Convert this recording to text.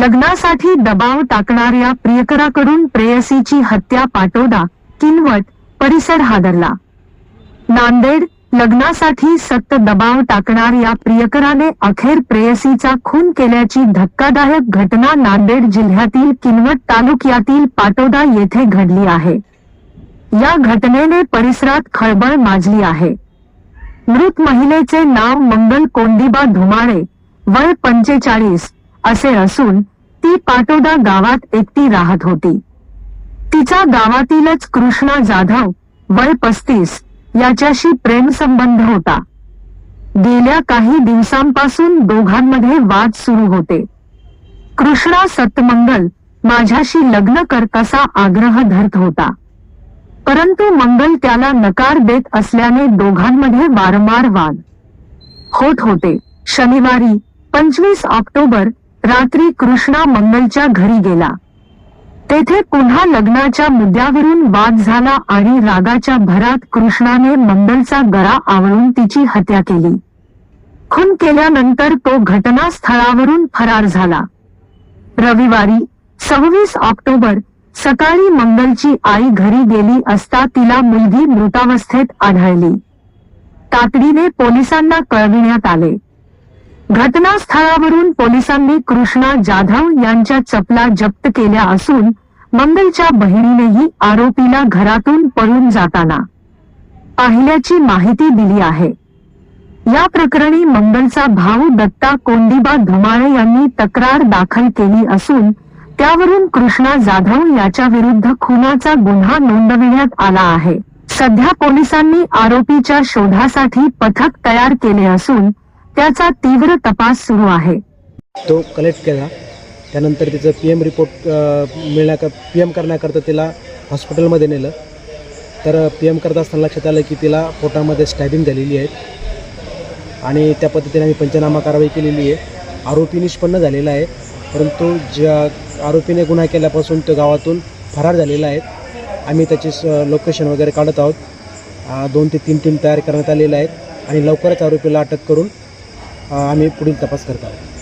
लग्नासाठी दबाव टाकणाऱ्या प्रियकराकडून प्रेयसीची हत्या पाटोदा किनवट परिसर हादरला. नांदेड लग्नासाठी सक्त दबाव टाकणाऱ्या प्रियकराने अखेर प्रेयसीचा खून केल्याची धक्कादायक घटना नांदेड जिल्ह्यातील किनवट तालुक्यातील पाटोदा येथे घडली आहे. या घटनेने परिसरात खळबळ माजली आहे. मृत महिलेचे नाव मंगल कोंडिबा धुमाळे वय पंचेचाळीस असे असून ती पाटोदा गावात एकटी राहत होती. तिचा गावातीलच कृष्णा जाधव वय पस्तीस याच्याशी प्रेमसंबंध होता. गेल्या काही दिवसांपासून दोघांमध्ये वाद सुरू होते. कृष्णा सतमंगल माझ्याशी लग्न कर कसा आग्रह धरत होता. परंतु मंगल त्याला नकार देत असल्याने दोघांमध्ये वारंवार वाद होत होते. शनिवारी पंचवीस ऑक्टोबर रात्री कृष्णा मंगलच्या घरी गेला. तेथे पुन्हा लग्नाच्या मुद्द्यावरून वाद झाला आणि रागाच्या भरात कृष्णाने मंगलचा गळा आवळून तिची हत्या केली. खून केल्यानंतर तो घटनास्थळावरून फरार झाला. रविवारी सव्वीस ऑक्टोबर सकाळी मंगलची आई घरी गेली असता तिला मुलगी मृतावस्थेत आढळली. तातडीने पोलिसांना कळविण्यात आले. घटनास्थळावरून पोलिसांनी कृष्णा जाधव यांच्या चपला जप्त केल्या असून मंगलच्या बहिणीनेही आरोपीला घरातून पळून जाताना पाहिल्याची माहिती दिली आहे. या प्रकरणी मंगलचा भाऊ दत्ता कोंडीबा धुमाळे यांनी तक्रार दाखल केली असून त्यावरून कृष्णा जाधव याच्या विरुद्ध खुनाचा गुन्हा नोंदविण्यात आला आहे. सध्या पोलिसांनी आरोपीच्या शोधासाठी पथक तयार केले असून त्याचा तीव्र तपास सुरू आहे. तो कलेक्ट केला. त्यानंतर तिचं पी एम रिपोर्ट मिळण्याकर पी एम करण्याकरता तिला हॉस्पिटलमध्ये नेलं. तर पी एम करत असताना लक्षात आलं की तिला पोटामध्ये स्टॅबिंग झालेली आहे. आणि त्या पद्धतीने आम्ही पंचनामा कारवाई केलेली आहे. आरोपी निष्पन्न झालेला आहे. परंतु ज्या आरोपीने गुन्हा केल्यापासून तो गावातून फरार झालेला आहे. आम्ही त्याची स लोकेशन वगैरे काढत आहोत. दोन ते तीन टीम तयार करण्यात आलेल्या आहेत. आणि लवकरच आरोपीला अटक करून आम्ही पुढील तपास करत आहोत.